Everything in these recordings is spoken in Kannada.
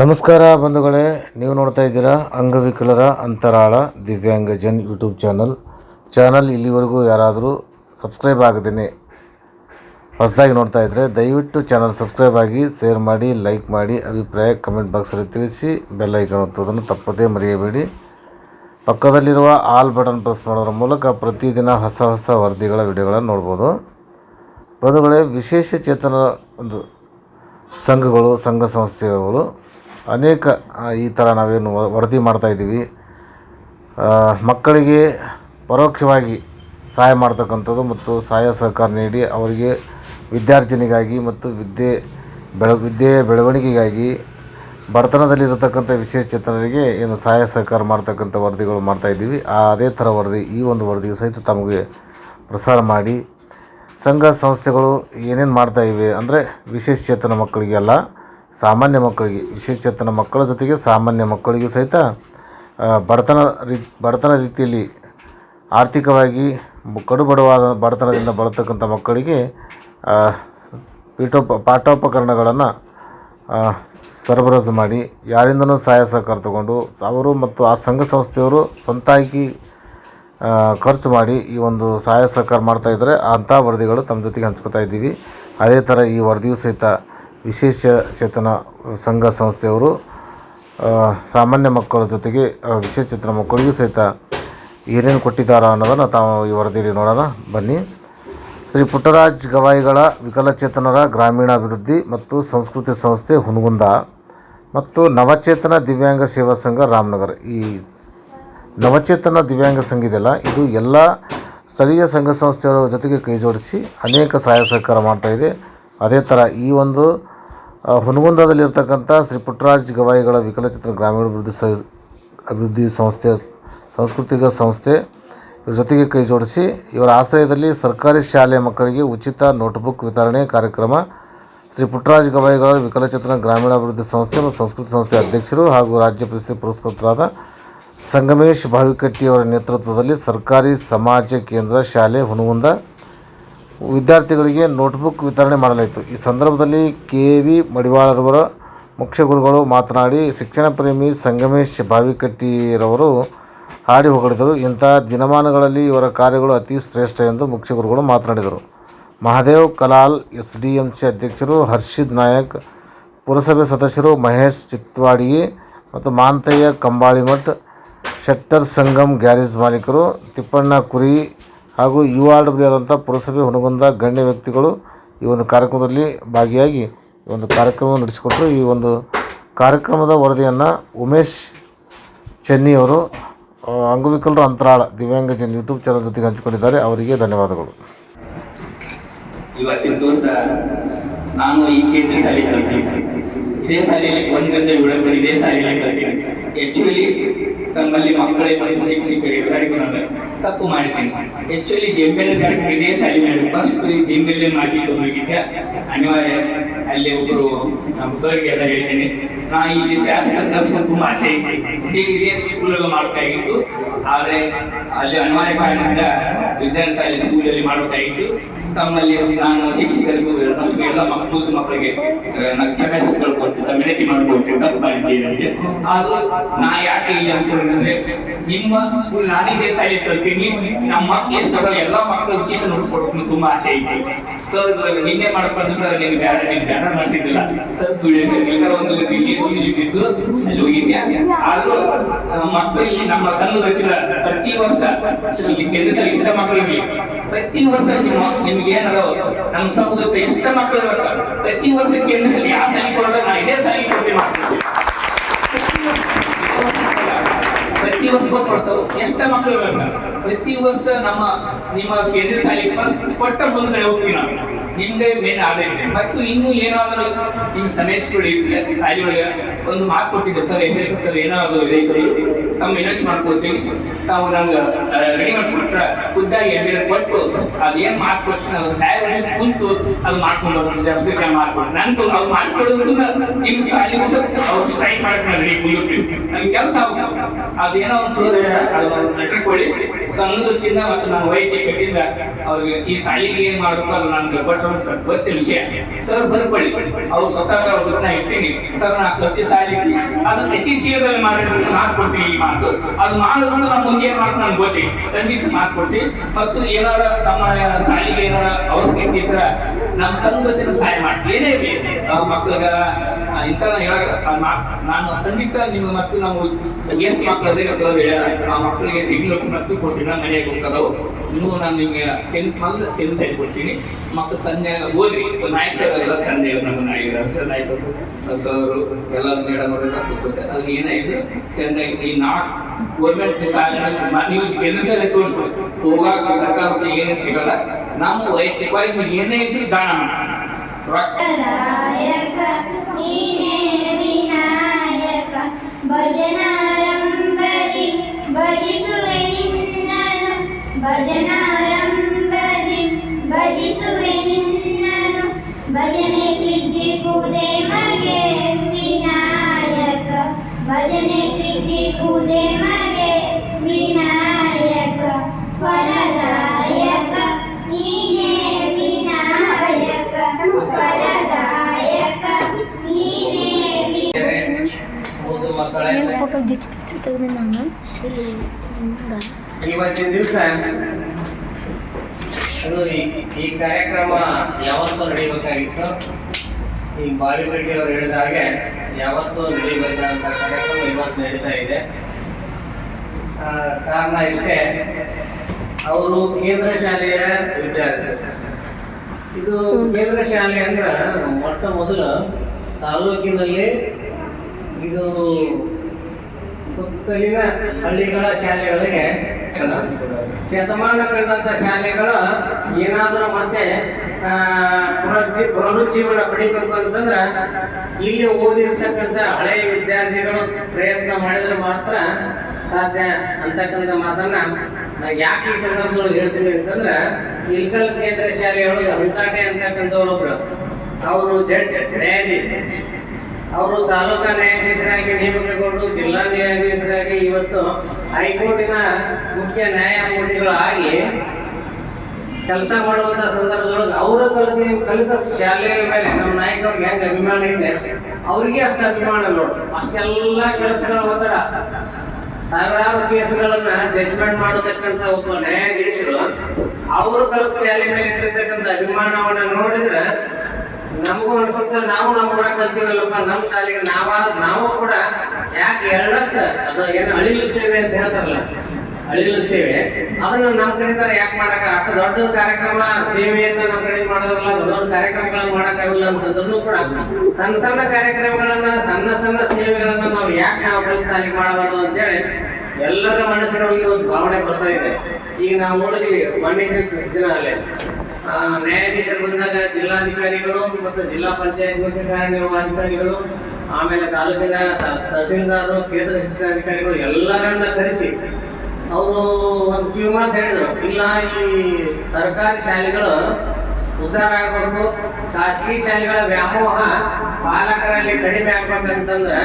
ನಮಸ್ಕಾರ ಬಂಧುಗಳೇ, ನೀವು ನೋಡ್ತಾ ಇದ್ದೀರಾ ಅಂಗವಿಕಲರ ಅಂತರಾಳ ದಿವ್ಯಾಂಗ ದಿವ್ಯಾಂಗಜನ್ ಯೂಟ್ಯೂಬ್ ಚಾನಲ್. ಚಾನಲ್ ಇಲ್ಲಿವರೆಗೂ ಯಾರಾದರೂ ಸಬ್ಸ್ಕ್ರೈಬ್ ಆಗದೇನೆ ಹೊಸದಾಗಿ ನೋಡ್ತಾ ಇದ್ದರೆ ದಯವಿಟ್ಟು ಚಾನಲ್ ಸಬ್ಸ್ಕ್ರೈಬ್ ಆಗಿ ಶೇರ್ ಮಾಡಿ, ಲೈಕ್ ಮಾಡಿ, ಅಭಿಪ್ರಾಯ ಕಮೆಂಟ್ ಬಾಕ್ಸಲ್ಲಿ ತಿಳಿಸಿ, ಬೆಲ್ ಐಕನ್ ಒತ್ತೋದನ್ನು ತಪ್ಪದೇ ಮರೆಯಬೇಡಿ. ಪಕ್ಕದಲ್ಲಿರುವ ಆಲ್ ಬಟನ್ ಪ್ರೆಸ್ ಮಾಡೋದ್ರ ಮೂಲಕ ಪ್ರತಿದಿನ ಹೊಸ ಹೊಸ ವರದಿಗಳ ವಿಡಿಯೋಗಳನ್ನು ನೋಡ್ಬೋದು. ಬಂಧುಗಳೇ, ವಿಶೇಷ ಚೇತನ ಒಂದು ಸಂಘಗಳು, ಸಂಘ ಸಂಸ್ಥೆಗಳು ಅನೇಕ ಈ ಥರ ನಾವೇನು ವರದಿ ಮಾಡ್ತಾಯಿದ್ದೀವಿ ಮಕ್ಕಳಿಗೆ ಪರೋಕ್ಷವಾಗಿ ಸಹಾಯ ಮಾಡ್ತಕ್ಕಂಥದ್ದು ಮತ್ತು ಸಹಾಯ ಸಹಕಾರ ನೀಡಿ ಅವರಿಗೆ ವಿದ್ಯಾರ್ಜನೆಗಾಗಿ ಮತ್ತು ವಿದ್ಯೆ ಬೆಳ ವಿದ್ಯೆಯ ಬೆಳವಣಿಗೆಗಾಗಿ ಬಡತನದಲ್ಲಿರತಕ್ಕಂಥ ವಿಶೇಷ ಚೇತನರಿಗೆ ಏನು ಸಹಾಯ ಸಹಕಾರ ಮಾಡ್ತಕ್ಕಂಥ ವರದಿಗಳು ಮಾಡ್ತಾಯಿದ್ದೀವಿ ಅದೇ ಥರ ವರದಿ, ಈ ಒಂದು ವರದಿಯು ಸಹಿತ ತಮಗೆ ಪ್ರಸಾರ ಮಾಡಿ, ಸಂಘ ಸಂಸ್ಥೆಗಳು ಏನೇನು ಮಾಡ್ತಾ ಇವೆ ಅಂದರೆ ವಿಶೇಷ ಚೇತನ ಮಕ್ಕಳಿಗೆ ಅಲ್ಲ ಸಾಮಾನ್ಯ ಮಕ್ಕಳಿಗೆ ವಿಶೇಷ ಚೇತನ ಮಕ್ಕಳ ಜೊತೆಗೆ ಸಾಮಾನ್ಯ ಮಕ್ಕಳಿಗೂ ಸಹಿತ ಬಡತನ ರೀ, ಬಡತನ ರೀತಿಯಲ್ಲಿ ಆರ್ಥಿಕವಾಗಿ ಕಡು ಬಡವಾದ ಬಡತನದಿಂದ ಬಳತಕ್ಕಂಥ ಮಕ್ಕಳಿಗೆ ಪೀಠೋಪ, ಪಾಠೋಪಕರಣಗಳನ್ನು ಸರಬರಾಜು ಮಾಡಿ, ಯಾರಿಂದನೂ ಸಹಾಯ ಸಹಕಾರ ತಗೊಂಡು, ಅವರು ಮತ್ತು ಆ ಸಂಘ ಸಂಸ್ಥೆಯವರು ಸ್ವಂತಾಗಿ ಖರ್ಚು ಮಾಡಿ ಈ ಒಂದು ಸಹಾಯ ಸಹಕಾರ ಮಾಡ್ತಾಯಿದ್ದರೆ ಅಂಥ ವರದಿಗಳು ತಮ್ಮ ಜೊತೆಗೆ ಹಂಚ್ಕೋತಾ ಇದ್ದೀವಿ. ಅದೇ ಥರ ಈ ವರದಿಯು ಸಹಿತ ವಿಶೇಷ ಚೇತನ ಸಂಘ ಸಂಸ್ಥೆಯವರು ಸಾಮಾನ್ಯ ಮಕ್ಕಳ ಜೊತೆಗೆ ವಿಶೇಷ ಚೇತನ ಮಕ್ಕಳಿಗೂ ಸಹಿತ ಏನೇನು ಕೊಟ್ಟಿದ್ದಾರೆ ಅನ್ನೋದನ್ನು ತಾವು ಈ ವರದಿಯಲ್ಲಿ ನೋಡೋಣ. ಬನ್ನಿ. ಶ್ರೀ ಪುಟ್ಟರಾಜ್ ಗವಾಯಿಗಳ ವಿಕಲಚೇತನರ ಗ್ರಾಮೀಣಾಭಿವೃದ್ಧಿ ಮತ್ತು ಸಂಸ್ಕೃತಿ ಸಂಸ್ಥೆ ಹುನಗುಂದ ಮತ್ತು ನವಚೇತನ ದಿವ್ಯಾಂಗ ಸೇವಾ ಸಂಘ ರಾಮನಗರ. ಈ ನವಚೇತನ ದಿವ್ಯಾಂಗ ಸಂಘ ಇದೆಯಲ್ಲ ಇದು ಎಲ್ಲ ಸ್ಥಳೀಯ ಸಂಘ ಸಂಸ್ಥೆಗಳ ಜೊತೆಗೆ ಕೈ ಜೋಡಿಸಿ ಅನೇಕ ಸಹಾಯ ಸಹಕಾರ ಮಾಡ್ತಾಯಿದೆ ಅದೇ ಥರ ಈ ಒಂದು ಹುನಗುಂದದಲ್ಲಿರ್ತಕ್ಕಂಥ ಶ್ರೀ ಪುಟ್ಟರಾಜ್ ಗವಾಯಿಗಳ ವಿಕಲಚೇತನ ಗ್ರಾಮೀಣಾಭಿವೃದ್ಧಿ ಸ ಅಭಿವೃದ್ಧಿ ಸಂಸ್ಥೆ, ಸಾಂಸ್ಕೃತಿಕ ಸಂಸ್ಥೆ ಇವ್ರ ಜೊತೆಗೆ ಕೈ ಜೋಡಿಸಿ ಇವರ ಆಶ್ರಯದಲ್ಲಿ ಸರ್ಕಾರಿ ಶಾಲೆ ಮಕ್ಕಳಿಗೆ ಉಚಿತ ನೋಟ್ಬುಕ್ ವಿತರಣೆ ಕಾರ್ಯಕ್ರಮ ಶ್ರೀ ಪುಟ್ಟರಾಜ್ ಗವಾಯಿಗಳ ವಿಕಲಚೇತನ ಗ್ರಾಮೀಣಾಭಿವೃದ್ಧಿ ಸಂಸ್ಥೆ ಮತ್ತು ಸಂಸ್ಕೃತಿ ಸಂಸ್ಥೆ ಅಧ್ಯಕ್ಷರು ಹಾಗೂ ರಾಜ್ಯ ಪ್ರಶಸ್ತಿ ಪುರಸ್ಕೃತರಾದ ಸಂಗಮೇಶ್ ಭಾವಿಕಟ್ಟಿಯವರ ನೇತೃತ್ವದಲ್ಲಿ ಸರ್ಕಾರಿ ಸಮಾಜ ಕೇಂದ್ರ ಶಾಲೆ ಹುನಗುಂದ ವಿದ್ಯಾರ್ಥಿಗಳಿಗೆ ನೋಟ್ಬುಕ್ ವಿತರಣೆ ಮಾಡಲಾಯಿತು. ಈ ಸಂದರ್ಭದಲ್ಲಿ ಕೆ ವಿ ಮಡಿವಾಳರವರ ಮುಖ್ಯ ಗುರುಗಳು ಮಾತನಾಡಿ, ಶಿಕ್ಷಣ ಪ್ರೇಮಿ ಸಂಗಮೇಶ್ ಬಾವಿಕಟ್ಟಿರವರು ಹಾಡಿ ಹೊಗಳಿದರು. ಇಂಥ ದಿನಮಾನಗಳಲ್ಲಿ ಇವರ ಕಾರ್ಯಗಳು ಅತಿ ಶ್ರೇಷ್ಠ ಎಂದು ಮುಖ್ಯ ಗುರುಗಳು ಮಾತನಾಡಿದರು. Mahadev, Kalal S D M C ಅಧ್ಯಕ್ಷರು, ಹರ್ಷಿದ್ ನಾಯಕ್, ಪುರಸಭೆ ಸದಸ್ಯರು ಮಹೇಶ್ ಚಿತ್ವಾಡಿಗೆ ಮತ್ತು ಮಾಂತಯ್ಯ ಕಂಬಾಳಿಮಠ್, ಶೆಟ್ಟರ್ ಸಂಗಮ್ ಗ್ಯಾರೇಜ್ ಮಾಲೀಕರು, ತಿಪ್ಪಣ್ಣ ಕುರಿ ಹಾಗೂ ಯು ಆರ್ ಡಬ್ಲ್ಯೂ ಆದಂಥ ಪುರಸಭೆ ಹುನಗುಂದ ಗಣ್ಯ ವ್ಯಕ್ತಿಗಳು ಈ ಒಂದು ಕಾರ್ಯಕ್ರಮದಲ್ಲಿ ಭಾಗಿಯಾಗಿ ಈ ಒಂದು ಕಾರ್ಯಕ್ರಮವನ್ನು ನಡೆಸಿಕೊಟ್ಟರು. ಈ ಒಂದು ಕಾರ್ಯಕ್ರಮದ ವರದಿಯನ್ನು ಉಮೇಶ್ ಚೆನ್ನಿಯವರು ಅಂಗವಿಕಲರು ಅಂತರಾಳ ದಿವ್ಯಾಂಗ ಜನ ಯೂಟ್ಯೂಬ್ ಚಾನಲ್ ಜೊತೆಗೆ ಹಂಚಿಕೊಂಡಿದ್ದಾರೆ. ಅವರಿಗೆ ಧನ್ಯವಾದಗಳು. ಇವತ್ತಿನ ದಿವಸ ನಾನು ಈ ಕೇಂದ್ರ ಶಾಲೆ ಕಲ್ತೀನಿ. ಇದೇ ಶಾಲೆಯಲ್ಲಿ ಒಂದರಿಂದ ಏಳಕ್ಕೆ ಇದೇ ಶಾಲೆಯಲ್ಲಿ ಕಲ್ತೀನಿ. ಆಕ್ಚುಲಿ ನಮ್ಮಲ್ಲಿ ಮಕ್ಕಳೇ ಮತ್ತು ಶಿಕ್ಷಕರಿಗೆ ಕಾರ್ಯಕ್ರಮ ತಪ್ಪು ಆಕ್ಚುಲಿ ಕರೆಕ್ಟ್ ಇದೆ ಇದೇ ಶಾಲೆಯಲ್ಲಿ ಫಸ್ಟ್ ಗೆಮ್ಮೆಲ್ಲೆ ಮಾಡಿ ಹೋಗಿದ್ದೆ ಅನಿವಾರ್ಯ, ಅಲ್ಲಿ ಒಬ್ಬರು ನಮ್ಮ ಸರ್ಗೆ ಎಲ್ಲ ಹೇಳಿದ್ದೇನೆ. ನಾ ಇಲ್ಲಿ ಶಾಸಕ ಕಲಿಸ್ಕೊಂಡು ತುಂಬಾ ಆಸೆ ಇದೆ. ಹೀಗೆ ಇದೇ ಸ್ಕೂಲ್ ಮಾಡ್ತಾ ಇತ್ತು ಆದ್ರೆ ಅಲ್ಲಿ ಅನಿವಾರ್ಯ ಕಾರಣದಿಂದ ವಿದ್ಯಾರ್ಥಿ ಶಾಲೆ ಸ್ಕೂಲಲ್ಲಿ ಮಾಡಬೇಕಾಗಿತ್ತು. ತಮ್ಮಲ್ಲಿ ನಾನು ಶಿಕ್ಷಕರಿಗೂ ಹೇಳಿದಷ್ಟು ಎಲ್ಲ ಮಕ್ಕಳು ಮಕ್ಕಳಿಗೆ ಕ್ಷಮೆಸಿಗಳು ಕೊಟ್ಟು ತಮ್ಮ ವಿನಂತಿ ಮಾಡಿಕೊಟ್ಟು ತಪ್ಪು ಮಾಡಿದ್ದೇನೆ ಅದು ನಾ ಯಾಕೆ ಇಲ್ಲಿ ಅಂತಂದ್ರೆ ನಿಮ್ಮ ಸ್ಕೂಲ್ ನಾನೇ ದೇಸಾಯಿ ಕಲ್ತೀನಿ ನಮ್ಮ ಎಷ್ಟು ಎಲ್ಲ ಮಕ್ಕಳು ಶಿಕ್ಷಣ ನೋಡ್ಕೊಟ್ಟು ತುಂಬಾ ಆಸೆ ಐತಿ. ಸರ್ ನಿನ್ನೆ ಮಾಡ್ಕೊಂಡು ಸರ್ ನಿಮ್ಗೆ ಬ್ಯಾಡ ನಿಮ್ ಬ್ಯಾನರ್ ಮಾಡಿಸಿದ್ದಿಲ್ಲ ಸರ್ ಸುಳ್ಳು ಒಂದು ನೀರು ಇಟ್ಟಿದ್ದು ಅಲ್ಲಿ ಹೋಗಿದ್ದೆ ಆದ್ರೂ ಮಕ್ಕಳಿಗೆ ನಮ್ಮ ಸಣ್ಣದಕ್ಕಿಲ್ಲ ಪ್ರತಿ ವರ್ಷ ಕೆಲಸ ಇಷ್ಟ ಮಕ್ಕಳಿಗೆ ಪ್ರತಿ ವರ್ಷ ನಿಮ್ಮ ನಿಮ್ಗೆ ಏನದ ನಮ್ಮ ಸಮುದಾಯಕ್ಕೆ ಎಷ್ಟ ಮಕ್ಕಳು ಪ್ರತಿ ವರ್ಷ ಕೇಂದ್ರ ಸರ್ ಯಾವ ಸಾಲಿ ಕೊಡ್ಬೇಕು ನಾ ಇದೇ ಸಾಲಿ ಕೊಡ್ತೀನಿ. ಪ್ರತಿ ವರ್ಷ ಕೊಡ್ತಾವೆ ಎಷ್ಟ ಮಕ್ಕಳು ಪ್ರತಿ ವರ್ಷ ನಮ್ಮ ನಿಮ್ಮ ಕೇಂದ್ರ ಸಾಲಿ ಫಸ್ಟ್ ಕೊಟ್ಟ ಮುಂದ್ಗಡೆ ಹೋಗ್ತೀವಿ ನಾವು. ನಿಮ್ಗೆ ಮೇನ್ ಆಗೈತೆ ಮತ್ತು ಇನ್ನು ಏನಾದರೂ ನಿಮ್ಮ ಇದ್ರೆ ಶಾಲೆ ಒಳಗೆ ಒಂದು ಮಾತು ಕೊಟ್ಟಿದ್ದೆ, ಸರ್ ಏನೇ ಸರ್ ಏನಾದ್ರು ಇದೈತೆ ತಮ್ಮ ವಿನಂತಿ ಮಾಡ್ಕೊಳ್ತೀನಿ. ನಾವು ನಂಗೆ ರೆಡಿ ಮಾಡ್ಕೊಟ್ರ ಖುದ್ದಾಗಿ ಎಲ್ಲಿ ಕೊಟ್ಟು ಅದೇನ್ ಮಾಡ್ಕೊಟ್ಟು ಸಾಹೇಬ್ ಕುಂತು ಅದು ಮಾಡ್ಕೊಂಡು ಜವಾಬ್ದಾರಿ ಮಾಡ್ಕೊಂಡು ನಾನು ಅವ್ರು ಮಾಡ್ಕೊಳ್ಳೋದು ನಿಮ್ಮ ಸಾಲಿಗೂ ಸ್ವಲ್ಪ ಅವ್ರು ಸ್ಟ್ರೈಕ್ ಮಾಡಕ್ ನಾನು ರೆಡಿ ಕುಂದಿರ್ತೀನಿ. ನನ್ ಕೆಲಸ ಅದೇನೋ ಒಂದು ಸೋದ ಅದನ್ನ ಕೊಡಿ. ಸಣ್ಣದಕ್ಕಿಂತ ಮತ್ತು ನಾನು ಕಟ್ಟಿಂದ ಅವ್ರಿಗೆ ಈ ಸಾಲಿಗೆ ಏನ್ ಮಾಡ್ಬೇಕು ಅದು ನನ್ಗೆ ಕೊಟ್ಟರು ಸರ್, ಗೊತ್ತಿಲ್ಲ ವಿಷಯ. ಸರ್ ಬರ್ಕೊಳ್ಳಿ. ಅವ್ರು ಸ್ವತಃ ಅವ್ರ ಜೊತೆ ಇರ್ತೀನಿ. ಸರ್, ನಾ ಪ್ರತಿ ಸಾಲಿಗೆ ಅದನ್ನ ಅತಿ ಶೀಘ್ರದಲ್ಲಿ ಮಾಡಿ ಮಾಡ್ಕೊಟ್ಟಿ ಈ ಮಾತು ಅದು ಮಾಡಿದ್ರು ನಾವು ಮುಂದೆ ಏನ್ ಮಾಡ್ಕೊಂಡು ನನ್ಗೆ ಗೊತ್ತಿಲ್ಲ ಖಂಡಿತ ಮತ್ತು ಏನಾರ ನಮ್ಮ ಸಾಲಿಗೆ ಏನಾರ ಅವಶ್ಯಕತೆ ಇದ್ರ ನಮ್ಮ ಸಂಗತಿನ ಸಹಾಯ ಮಾಡಿ ಏನೇ ಇರಲಿ. ಮಕ್ಳಿಗ ಇಂಥ ಹೇಳಕ್ ನಾನು ಖಂಡಿತ ನಿಮ್ಮ ಮತ್ತು ನಾವು ಎಷ್ಟು ಮಕ್ಳು ಅದೇ ಹೇಳ್ಯಾರ ಆ ಮಕ್ಕಳಿಗೆ ಸಿಗ್ನಲ್ ಮತ್ತು ಕೊಟ್ಟಿನ ಮನೆಗೆ ಹೋಗ್ತದವು ಇನ್ನೂ ನಾನು ನಿಮಗೆ ಕೆಲಸ ಮಾಡಿದ್ರೆ ಟೆನ್ಸ್ ಹೇಳಿ ಕೊಡ್ತೀನಿ. ಮಕ್ಕಳು ಸಂಜೆ ಓದಿ ನಾಯಕ್ ಸರ್ ಎಲ್ಲ ಚಂದ ನಮ್ಮ ನಾಯಕ ಸರ್ ಎಲ್ಲ ಮೇಡಮ್ ಅವರೆಲ್ಲ ಕೂತ್ಕೊಳ್ತಾರೆ. ಅದು ಏನೇ ಇದೆ ಚೆನ್ನಾಗಿ ಈ ನಾಟ್ ಗೌರ್ಮೆಂಟ್ ಸಾಧನೆ ನೀವು ಕೆಲಸ ತೋರಿಸ್ಬೇಕು ಹೋಗಾಕ ಸರ್ಕಾರಕ್ಕೆ ಏನೇ ಸಿಗಲ್ಲ. ನಾವು ವೈಯಕ್ತಿಕವಾಗಿ ನೀವು ಏನೇ ಇದ್ರು ದಾನ ಮಾಡ್ತೀವಿ ರೊಕ್ಕ ದಾಯಕ ನೀನೇ ವಿನಾಯಕ ಭಜನಾರಂಭದಿ ಭಜಿಸುವೆ ನಿನ್ನನು ಭಜನಾರಂಭದಿ ಭಜಿಸುವೆ ನಿನ್ನನು ಭಜನೆ ಸಿದ್ಧಿ ಪೂದೆ ಮಗೆ ವಿನಾಯಕ ಭಜನೆ ಸಿದ್ಧಿ ಪೂದೆ ಮಗೆ ವಿನಾಯಕ ಫಲದಾಯಕ ಫೋಟೋ ಗಿಚ್ಚಿ ತೆಗೆದು ನಾನು? ಇವತ್ತಿನ ದಿವಸ ಅದು ಈ- ಈ ಕಾರ್ಯಕ್ರಮ ಯಾವತ್ತೂ ನಡೀಬೇಕಾಗಿತ್ತು. ಈ ಬಾಲಿರೆಡ್ಡಿ ಅವರು ಹೇಳಿದ ಹಾಗೆ ಯಾವತ್ತೂ ನಡೀಬೇಕಾದಂತ ಕಾರ್ಯಕ್ರಮ ಇವತ್ತು ನಡೀತಾ ಇದೆ. ಆ, ಕಾರಣ ಇಷ್ಟೇ. ಅವರು ಕೇಂದ್ರ ಶಾಲೆಯ ವಿದ್ಯಾರ್ಥಿ ಇದು ಕೇಂದ್ರ ಶಾಲೆ ಅಂದ್ರೆ ಮೊಟ್ಟ ಮೊದಲು ತಾಲೂಕಿನಲ್ಲಿ ಇದು ಸುತ್ತಲಿನ ಹಳ್ಳಿಗಳ ಶಾಲೆಗಳಿಗೆ ಶತಮಾನ ಕಂಡಂತ ಶಾಲೆಗಳು ಏನಾದರೂ ಮತ್ತೆ ಪ್ರಜಿ ಪುನರುಜ್ಜೀ ಪುನರುಜ್ಜೀವನ ಪಡಿಬೇಕು ಅಂತಂದ್ರೆ ಇಲ್ಲಿ ಓದಿರ್ತಕ್ಕಂಥ ಹಳೆಯ ವಿದ್ಯಾರ್ಥಿಗಳು ಪ್ರಯತ್ನ ಮಾಡಿದ್ರೆ ಮಾತ್ರ ಸಾಧ್ಯ ಅಂತಕ್ಕಂಥ ಮಾತನ್ನ ಯಾಕೆ ಈ ಸಂದರ್ಭದೊಳಗೆ ಹೇಳ್ತೀನಿ ಅಂತಂದ್ರೆ, ಇಲ್ಕಲ್ ಕೇಂದ್ರ ಶಾಲೆಯೊಳಗೆ ಹುಂಚಾಟೆ ಅಂತಕ್ಕಂಥವ್ರೊಬ್ರು. ಅವರು ಜಡ್ಜ್ ನ್ಯಾಯಾಧೀಶ ಅವರು ತಾಲೂಕಾ ನ್ಯಾಯಾಧೀಶರಾಗಿ ನೇಮಕಗೊಂಡು ಜಿಲ್ಲಾ ನ್ಯಾಯಾಧೀಶರಾಗಿ ಇವತ್ತು ಹೈಕೋರ್ಟಿನ ಮುಖ್ಯ ನ್ಯಾಯಮೂರ್ತಿಗಳಾಗಿ ಕೆಲಸ ಮಾಡುವಂತ ಸಂದರ್ಭದೊಳಗೆ ಅವರು ಕಲಿತ ಕಲಿತ ಶಾಲೆಯ ಮೇಲೆ ನಮ್ಮ ನಾಯಕರಿಗೆ ಹೆಂಗೆ ಅಭಿಮಾನ ಇದೆ? ಅವ್ರಿಗೆ ಅಷ್ಟು ಅಭಿಮಾನ ನೋಡು. ಅಷ್ಟೆಲ್ಲ ಕೆಲಸಗಳ ಒತ್ತಡ. ಸಾವಿರಾರು ಕೇಸ್ಗಳನ್ನ ಜಡ್ಜ್ಮೆಂಟ್ ಮಾಡತಕ್ಕಂತ ಒಬ್ಬ ನ್ಯಾಯಾಧೀಶರು, ಅವರು ಕಲಿತ ಶಾಲೆ ಮೇಲೆ ಇಟ್ಟಿರ್ತಕ್ಕಂಥ ಅಭಿಮಾನವನ್ನ ನೋಡಿದ್ರೆ ನಮಗೂ ಅನ್ಸುತ್ತೆ, ನಾವು ನಮ್ಮ ಊರಾಗ ಕಲ್ತೀವಲ್ಲಪ್ಪ, ನಮ್ಮ ಶಾಲೆಗೆ ನಾವಾದ, ನಾವು ಕೂಡ ಯಾಕೆ ಎರಡಷ್ಟು ಅದು ಏನು ಅಳಿಲು ಸೇವೆ ಅಂತ ಹೇಳ್ತಾರಲ್ಲ. ಅಳಿಲು ಸೇವೆ. ಅದನ್ನ ನಮ್ಮ ಕಡೆಯಿಂದ ಯಾಕೆ ಮಾಡಕ ಅಷ್ಟು ದೊಡ್ಡ ಕಾರ್ಯಕ್ರಮ, ಸೇವೆಯನ್ನ ನಮ್ಮ ಕಡೆ ಮಾಡೋದಿಲ್ಲ ದೊಡ್ಡ ದೊಡ್ಡ ಕಾರ್ಯಕ್ರಮಗಳನ್ನ ಮಾಡಕ್ಕಾಗಲ್ಲ ಅಂತಂದ್ರೂ ಕೂಡ ಸಣ್ಣ ಸಣ್ಣ ಕಾರ್ಯಕ್ರಮಗಳನ್ನ, ಸಣ್ಣ ಸಣ್ಣ ಸೇವೆಗಳನ್ನ ನಾವು ಯಾಕೆ ನಾವು ಶಾಲೆಗೆ ಮಾಡಬಾರ್ದು ಅಂತೇಳಿ ಎಲ್ಲರ ಮನಸ್ಸಿನೊಳಗೆ ಒಂದು ಭಾವನೆ ಬರ್ತಾ ಇದೆ. ಈಗ ನಾವು ನೋಡಿದೀವಿ, ಮಣ್ಣಿನ ದಿನ ಅಲ್ಲೇ ನ್ಯಾಯಾಧೀಶರು ಬಂದಾಗ ಜಿಲ್ಲಾಧಿಕಾರಿಗಳು ಮತ್ತು ಜಿಲ್ಲಾ ಪಂಚಾಯತ್ ಮುಖ್ಯ ಕಾರ್ಯನಿರ್ವಹಣಾಧಿಕಾರಿಗಳು ಆಮೇಲೆ ತಾಲೂಕಿನ ತಹಸೀಲ್ದಾರರು ಕೇಂದ್ರ ಶಿಕ್ಷಣಾಧಿಕಾರಿಗಳು ಎಲ್ಲರನ್ನ ಕರೆಸಿ ಅವರು ಒಂದು ಕಿವಿಮಾತು ಹೇಳಿದರು. ಇಲ್ಲ, ಈ ಸರ್ಕಾರಿ ಶಾಲೆಗಳು ಉದ್ಧಾರ ಆಗಬೇಕು. ಖಾಸಗಿ ಶಾಲೆಗಳ ವ್ಯಾಮೋಹ ಪಾಲಕರಲ್ಲಿ ಕಡಿಮೆ ಆಗ್ಬೇಕಂತಂದ್ರೆ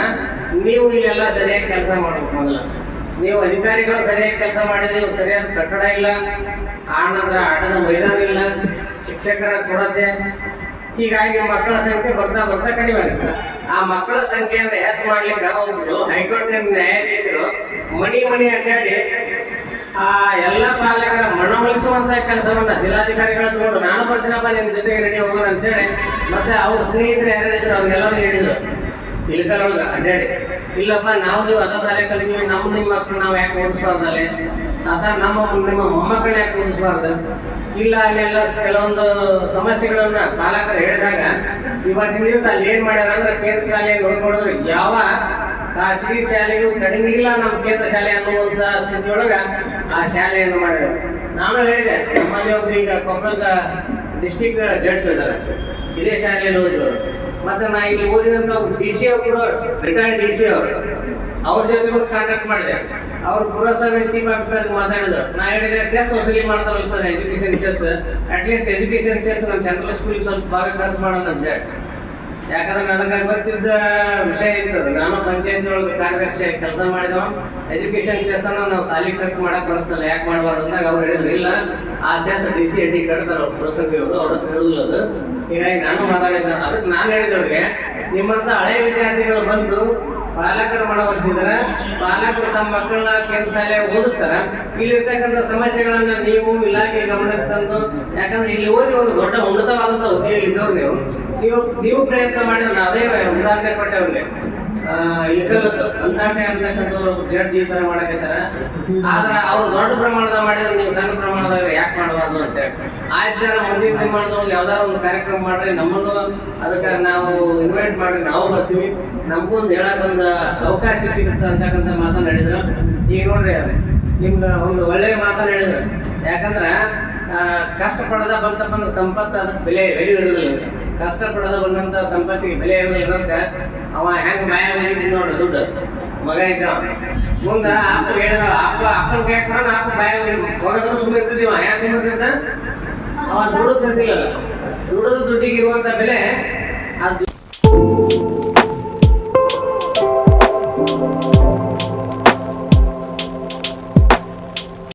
ನೀವು ಇಲ್ಲೆಲ್ಲ ಸರಿಯಾಗಿ ಕೆಲಸ ಮಾಡಬೇಕು ಮೊದಲು. ನೀವು ಅಧಿಕಾರಿಗಳು ಸರಿಯಾಗಿ ಕೆಲಸ ಮಾಡಿದ್ರೆ ಸರಿಯಾದ ಕಟ್ಟಡ ಇಲ್ಲ ಆಡಂದ್ರೆ ಆಟದ ಮೈದಾನ ಇಲ್ಲ, ಶಿಕ್ಷಕರ ಕೊರತೆ. ಹೀಗಾಗಿ ಮಕ್ಕಳ ಸಂಖ್ಯೆ ಬರ್ತಾ ಬರ್ತಾ ಕಡಿಮೆ ಆಗುತ್ತೆ. ಆ ಮಕ್ಕಳ ಸಂಖ್ಯೆಯನ್ನು ಹೆಚ್ಚು ಮಾಡ್ಲಿಕ್ಕೆ ಒಬ್ರು ಹೈಕೋರ್ಟ್ ನ್ಯಾಯಾಧೀಶರು ಮಣಿ ಮಣಿ ಅಂತ ಅಡ್ಡಾಡಿ ಆ ಎಲ್ಲ ಪಾಲಕರ ಮನವೊಲಿಸುವಂತ ಕೆಲಸವನ್ನ ಜಿಲ್ಲಾಧಿಕಾರಿಗಳ ತಗೊಂಡು ನಾನು ಬರ್ತೀನಪ್ಪ ನಿಮ್ ಜೊತೆಗೆ ರೆಡಿ ಹೋಗೋಣ ಅಂತೇಳಿ ಮತ್ತೆ ಅವ್ರ ಸ್ನೇಹಿತರು ಯಾರು ಹೇಳಿದ್ರು. ಅವ್ರಿಗೆಲ್ಲರೂ ಹೇಳಿದ್ರು ಇಲ್ಕಲೊಳಗ ಅಡ್ಡಾಡಿ. ಇಲ್ಲಪ್ಪ, ನಾವು ನೀವು ಅದ ಶಾಲೆ ಕಲಿತೀವಿ ನಮ್ಮ ನಿಮ್ಮ ಮಕ್ಕಳು ನಾವು ಯಾಕೆ ಓದಿಸ್ಬಾರ್ದಲ್ಲೇ? ಅದ ನಮ್ಮ ನಿಮ್ಮ ಮೊಮ್ಮಕ್ಕಳನ್ನ ಯಾಕೆ ಓದಿಸ್ಬಾರ್ದು? ಇಲ್ಲ ಅಲ್ಲೆಲ್ಲ ಕೆಲವೊಂದು ಸಮಸ್ಯೆಗಳನ್ನ ಪಾಲಕರು ಹೇಳಿದಾಗ ಇವತ್ತಿನ ದಿವಸ ಅಲ್ಲಿ ಏನ್ ಮಾಡ್ಯಾರ ಅಂದ್ರೆ ಕೇಂದ್ರ ಶಾಲೆಯಲ್ಲಿ ಹೋಗಿ ಯಾವ ಖಾಸಗಿ ಶಾಲೆಗೂ ಕಡಿಮೆ ಇಲ್ಲ ನಮ್ಮ ಕೇಂದ್ರ ಶಾಲೆ ಅನ್ನುವಂತ ಸ್ಥಿತಿಯೊಳಗ ಆ ಶಾಲೆಯನ್ನು ಮಾಡಿದ್ರು. ನಾನು ಹೇಳಿದೆ ನಮ್ಮಲ್ಲಿ ಒಬ್ರು ಈಗ ಕೊಪ್ಪಳದ ಡಿಸ್ಟಿಕ್ ಜಡ್ಜ್ ಇದ್ದಾರೆ. ಇದೇ ಶಾಲೆಯಲ್ಲಿ ಓದಿದವರು. ಮತ್ತೆ ನಾ ಇಲ್ಲಿ ಓದಿದಂತ ಡಿ ಸಿ ಅವರು ಕೂಡ ರಿಟೈರ್ಡ್ ಡಿ ಸಿ ಅವರು. ಅವ್ರ ಜೊತೆ ಕಾಂಟ್ಯಾಕ್ಟ್ ಮಾಡಿದೆ. ಅವ್ರು ಪುರಸಭೆ ಚೀಫ್ ಆಫೀಸರ್ ಮಾತಾಡಿದ್ರು. ನಾ ಹೇಳಿದೆ, ಸೆಸ್ ವಸೂಲಿ ಮಾಡ್ತಾರಲ್ಲ sir education cess at least education cess ನಮ್ಮ ಸೆಂಟ್ರಲ್ ಸ್ಕೂಲ್ ಸ್ವಲ್ಪ ಭಾಗ ಖರ್ಚು ಮಾಡೋಣ ಅಂತ ಹೇಳಿ. ಯಾಕಂದ್ರೆ ನನಗೆ ಗೊತ್ತಿದ್ದ ವಿಷಯ ಇರ್ತದೆ ನಾನು ಪಂಚಾಯತ್ ಒಳಗೆ ಕಾರ್ಯದರ್ಶಿಯಾಗಿ ಕೆಲಸ ಮಾಡಿದವ. ಎಜುಕೇಶನ್ ಸೆಸ್ಸನ್ನ ನಾವು ಸಾಲಿ ಖರ್ಚು ಮಾಡಕ್ ಬರುತ್ತಲ್ಲ, ಯಾಕೆ ಮಾಡಬಾರ್ದು ಅಂದಾಗ ಅವ್ರು ಹೇಳಿದ್ರು, ಇಲ್ಲ, ಆ ಸೆಸ್ ಡಿ ಸಿ ಎಡ್ಡಿ ಕಟ್ತಾರ ಪುರಸಭೆ ಅವರು ಅವ್ರ ಹೇಳುದಿಲ್ಲ ಅದು. ಹೀಗಾಗಿ ನಾನು ಮಾತಾಡಿದ್ದೆ. ಅದಕ್ಕೆ ನಾನು ಹೇಳಿದವ್ರಿಗೆ, ನಿಮ್ಮಂತ ಹಳೆ ವಿದ್ಯಾರ್ಥಿಗಳು ಬಂದು ಪಾಲಕರು ಮನವೊಲಿಸಿದಾರ ಪಾಲಕರು ತಮ್ಮ ಮಕ್ಕಳನ್ನ ಕೇಂದ್ರ ಶಾಲೆ ಓದಿಸ್ತಾರ. ಇಲ್ಲಿರ್ತಕ್ಕಂಥ ಸಮಸ್ಯೆಗಳನ್ನ ನೀವು ಇಲಾಖೆ ಗಮನಕ್ಕೆ ತಂದು, ಯಾಕಂದ್ರೆ ಇಲ್ಲಿ ಓದಿ ಒಂದು ದೊಡ್ಡ ಉನ್ನತವಾದಂತ ಹುದ್ದೆಯಲ್ಲಿ ಇದ್ದವ್ರು ನೀವು. ನೀವು ನೀವು ಪ್ರಯತ್ನ ಮಾಡಿದ್ರೆ ಅದೇ ಉದಾಹರಣೆ ಕೊಟ್ಟೆ ಅವ್ರಿಗೆ ಆ, ಇಲ್ಕಲ್ಲದ್ದು ಅಂತಾಟೆ ಅಂತಕ್ಕಂಥವ್ರು ಜಡ್ಜ್ ತರ ಮಾಡಕತ್ತಾರ ಆದ್ರ ಅವ್ರು ದೊಡ್ಡ ಪ್ರಮಾಣದ ಮಾಡಿದ್ರೆ ನೀವು ಸಣ್ಣ ಪ್ರಮಾಣದಾಗ ಯಾಕೆ ಮಾಡಬಾರ್ದು ಅಂತ ಹೇಳಿ ಆಯ್ತು ಜನ ಮುಂದಿನ ಪ್ರಮಾಣದೊಳಗೆ ಯಾವ್ದಾದ್ರು ಒಂದು ಕಾರ್ಯಕ್ರಮ ಮಾಡ್ರಿ ನಮ್ಮನ್ನು ಅದಕ್ಕೆ ನಾವು ಇನ್ವೈಟ್ ಮಾಡಿ ನಾವು ಬರ್ತೀವಿ. ನಮಗೂ ಒಂದು ಹೇಳಕ್ ಒಂದು ಅವಕಾಶ ಸಿಗುತ್ತೆ ಅಂತಕ್ಕಂಥ ಮಾತನಾಡಿದ್ರು ಈಗ ನೋಡ್ರಿ ನಿಮ್ಗೆ ಒಂದು ಒಳ್ಳೆಯ ಮಾತನಾಡಿದ್ರು ಯಾಕಂದ್ರ ಯಾಕಂದ್ರೆ ಕಷ್ಟಪಡದ ಬಂತಪ್ಪ ಸಂಪತ್ತು ಅದಕ್ಕೆ ಬೆಲೆ ಬೆಲೆ ಇರೋದಿಲ್ಲ ಕಷ್ಟಪಡದ ಬಂದಂತ ಸಂಪತ್ತಿಗೆ ಬೆಲೆ ಅಂತ ಅವ ಹೆಂಗ್ ಮಾಯ ನೋಡ್ರಿ ದುಡ್ಡು. ಮಗ ಇದ್ದ. ಮುಂದ ಅಪ್ಪ ಹೇಳಿದ ಅಪ್ಪ ಅಪ್ಪನ ಕೈ ಕೊಡೋಣ ಅಪ್ಪ ಬಾಯ ಹೋಗೋದ್ರು ಸುಮ್ಮನೆ ಇರ್ತಿದ್ದೀವ. ಯಾಕೆ ಸುಮ್ಮನೆ ಇರ್ತ ಅವ ದುಡ್ಡು ತಂದಿಲ್ಲ ದುಡ್ಡದ ದುಡ್ಡಿಗೆ ಇರುವಂತ ಬೆಲೆ ಅದು